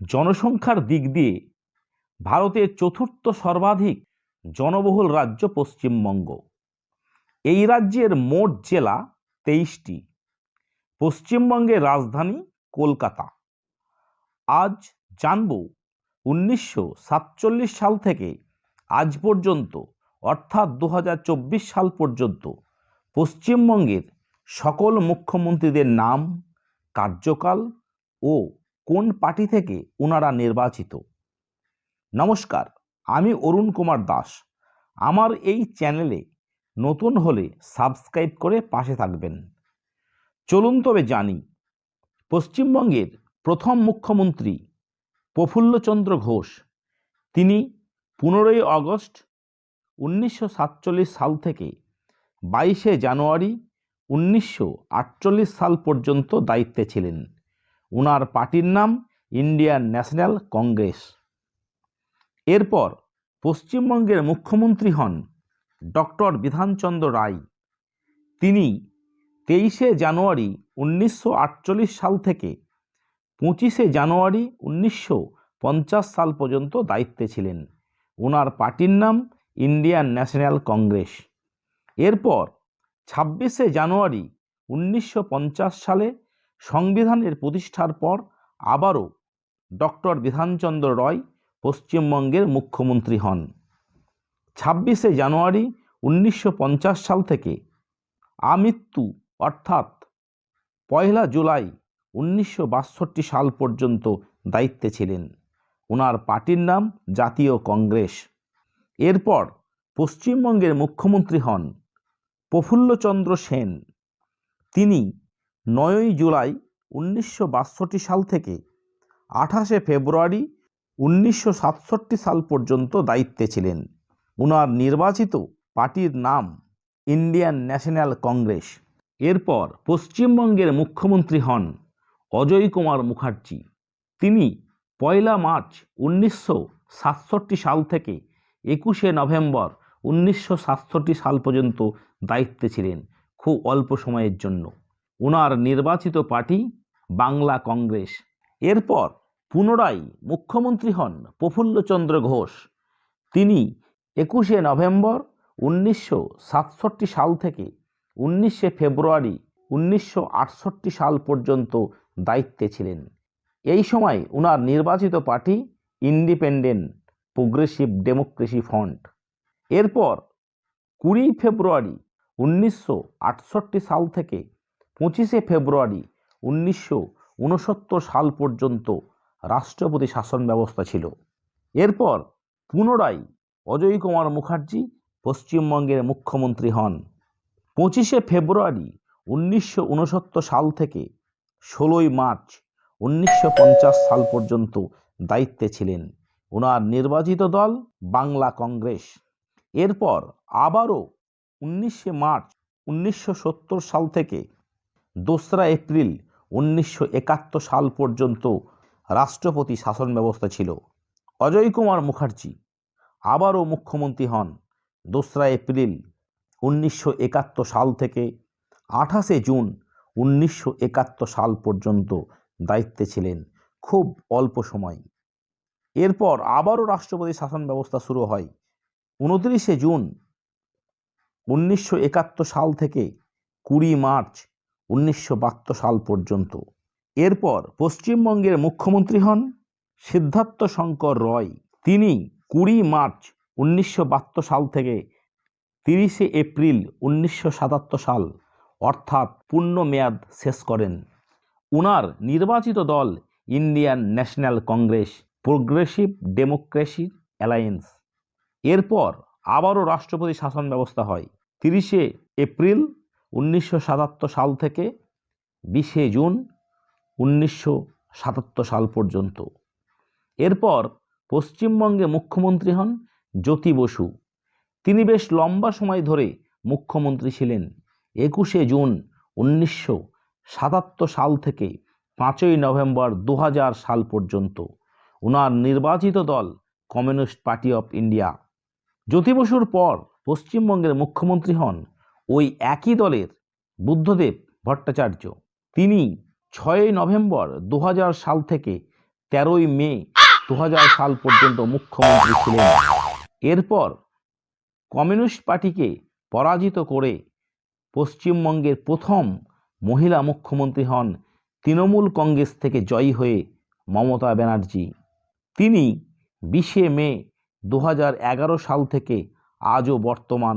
জনসংখ্যার দিক দিয়ে ভারতের চতুর্থ সর্বাধিক জনবহুল রাজ্য পশ্চিমবঙ্গ। এই রাজ্যের মোট জেলা তেইশটি। পশ্চিমবঙ্গের রাজধানী কলকাতা। আজ জানব উনিশশো সাতচল্লিশ সাল থেকে আজ পর্যন্ত, অর্থাৎ দু হাজার চব্বিশ সাল পর্যন্ত পশ্চিমবঙ্গের সকল মুখ্যমন্ত্রীদের নাম, কার্যকাল ও কোন পার্টি থেকে ওনারা নির্বাচিত? নমস্কার, আমি অরুণ কুমার দাস। আমার এই চ্যানেলে নতুন হলে সাবস্ক্রাইব করে পাশে থাকবেন। চলুন তবে জানি, পশ্চিমবঙ্গের প্রথম মুখ্যমন্ত্রী প্রফুল্লচন্দ্র ঘোষ, তিনি পনেরোই আগস্ট উনিশশো সাতচল্লিশ সাল থেকে বাইশে জানুয়ারি উনিশশো আটচল্লিশ সাল পর্যন্ত দায়িত্বে ছিলেন। ওনার পার্টির নাম ইন্ডিয়ান ন্যাশনাল কংগ্রেস। এরপর পশ্চিমবঙ্গের মুখ্যমন্ত্রী হন ডক্টর বিধানচন্দ্র রায়। তিনি তেইশে জানুয়ারি উনিশশো আটচল্লিশ সাল থেকে পঁচিশে জানুয়ারি উনিশশো পঞ্চাশ সাল পর্যন্ত দায়িত্বে ছিলেন। ওনার পার্টির নাম ইন্ডিয়ান ন্যাশনাল কংগ্রেস। এরপর ছাব্বিশে জানুয়ারি উনিশশো পঞ্চাশ সালে সংবিধানের প্রতিষ্ঠার পর আবারও ডক্টর বিধানচন্দ্র রয় পশ্চিমবঙ্গের মুখ্যমন্ত্রী হন। ছাব্বিশে জানুয়ারি উনিশশো পঞ্চাশ সাল থেকে আমৃত্যু অর্থাৎ পয়লা জুলাই উনিশশো বাষট্টি সাল পর্যন্ত দায়িত্বে ছিলেন। ওনার পার্টির নাম জাতীয় কংগ্রেস। এরপর পশ্চিমবঙ্গের মুখ্যমন্ত্রী হন প্রফুল্লচন্দ্র সেন। তিনি নয়ই জুলাই উনিশশো বাষট্টি সাল থেকে আঠাশে ফেব্রুয়ারি উনিশশো সাতষট্টি সাল পর্যন্ত দায়িত্বে ছিলেন। ওনার নির্বাচিত পার্টির নাম ইন্ডিয়ান ন্যাশনাল কংগ্রেস। এরপর পশ্চিমবঙ্গের মুখ্যমন্ত্রী হন অজয় কুমার মুখার্জি। তিনি পয়লা মার্চ উনিশশো সাতষট্টি সাল থেকে একুশে নভেম্বর উনিশশো সাতষট্টি সাল পর্যন্ত দায়িত্বে ছিলেন খুব অল্প সময়ের জন্য। ওনার নির্বাচিত পার্টি বাংলা কংগ্রেস। এরপর পুনরায় মুখ্যমন্ত্রী হন প্রফুল্লচন্দ্র ঘোষ। তিনি একুশে নভেম্বর উনিশশো সাতষট্টি সাল থেকে উনিশে ফেব্রুয়ারি উনিশশো আটষট্টি সাল পর্যন্ত দায়িত্বে ছিলেন। এই সময় ওনার নির্বাচিত party independent progressive democracy front. এরপর কুড়ি ফেব্রুয়ারি উনিশশো আটষট্টি সাল থেকে পঁচিশে ফেব্রুয়ারি উনিশশো উনসত্তর সাল পর্যন্ত রাষ্ট্রপতি শাসন ব্যবস্থা ছিল। এরপর পুনরায় অজয় কুমার মুখার্জি পশ্চিমবঙ্গের মুখ্যমন্ত্রী হন। পঁচিশে ফেব্রুয়ারি উনিশশো উনসত্তর সাল থেকে ষোলোই মার্চ উনিশশো পঞ্চাশ সাল পর্যন্ত দায়িত্বে ছিলেন ওনার নির্বাচিত দল বাংলা কংগ্রেস। এরপর আবারও উনিশে মার্চ উনিশশো সত্তর সাল থেকে দোসরা এপ্রিল উনিশশো একাত্তর সাল পর্যন্ত রাষ্ট্রপতি শাসন ব্যবস্থা ছিল। অজয় কুমার মুখার্জি আবারও মুখ্যমন্ত্রী হন দোসরা এপ্রিল উনিশশো একাত্তর সাল থেকে আঠাশে জুন উনিশশো একাত্তর সাল পর্যন্ত দায়িত্বে ছিলেন খুব অল্প সময়। এরপর আবারও রাষ্ট্রপতি শাসন ব্যবস্থা শুরু হয় উনত্রিশে জুন উনিশশো একাত্তর সাল থেকে কুড়ি মার্চ উনিশশো বাহাত্তর সাল পর্যন্ত। এরপর পশ্চিমবঙ্গের মুখ্যমন্ত্রী হন সিদ্ধার্থ শঙ্কর রয়। তিনি কুড়ি মার্চ উনিশশো বাহাত্তর সাল থেকে তিরিশে এপ্রিল উনিশশো সাতাত্তর সাল অর্থাৎ পূর্ণ মেয়াদ শেষ করেন। উনার নির্বাচিত দল Indian national Congress progressive democracy alliance. এরপর আবারও রাষ্ট্রপতি শাসন ব্যবস্থা হয়। তিরিশে এপ্রিল উনিশশো সাতাত্তর সাল থেকে বিশে জুন উনিশশো সাতাত্তর সাল পর্যন্ত। এরপর পশ্চিমবঙ্গে মুখ্যমন্ত্রী হন জ্যোতি বসু। তিনি বেশ লম্বা সময় ধরে মুখ্যমন্ত্রী ছিলেন। একুশে জুন উনিশশো সাতাত্তর সাল থেকে পাঁচই নভেম্বর দু হাজার সাল পর্যন্ত ওনার নির্বাচিত দল communist party of India. Jyoti বসুর পর পশ্চিমবঙ্গের মুখ্যমন্ত্রী হন ওই একই দলের বুদ্ধদেব ভট্টাচার্য। তিনি ছয়ই নভেম্বর দু হাজার সাল থেকে তেরোই মে দু হাজার সাল পর্যন্ত মুখ্যমন্ত্রী ছিলেন। এরপর কমিউনিস্ট পার্টিকে পরাজিত করে পশ্চিমবঙ্গের প্রথম মহিলা মুখ্যমন্ত্রী হন তৃণমূল কংগ্রেস থেকে জয়ী হয়ে মমতা ব্যানার্জি। তিনি বিশে মে দু হাজার এগারো সাল থেকে আজও বর্তমান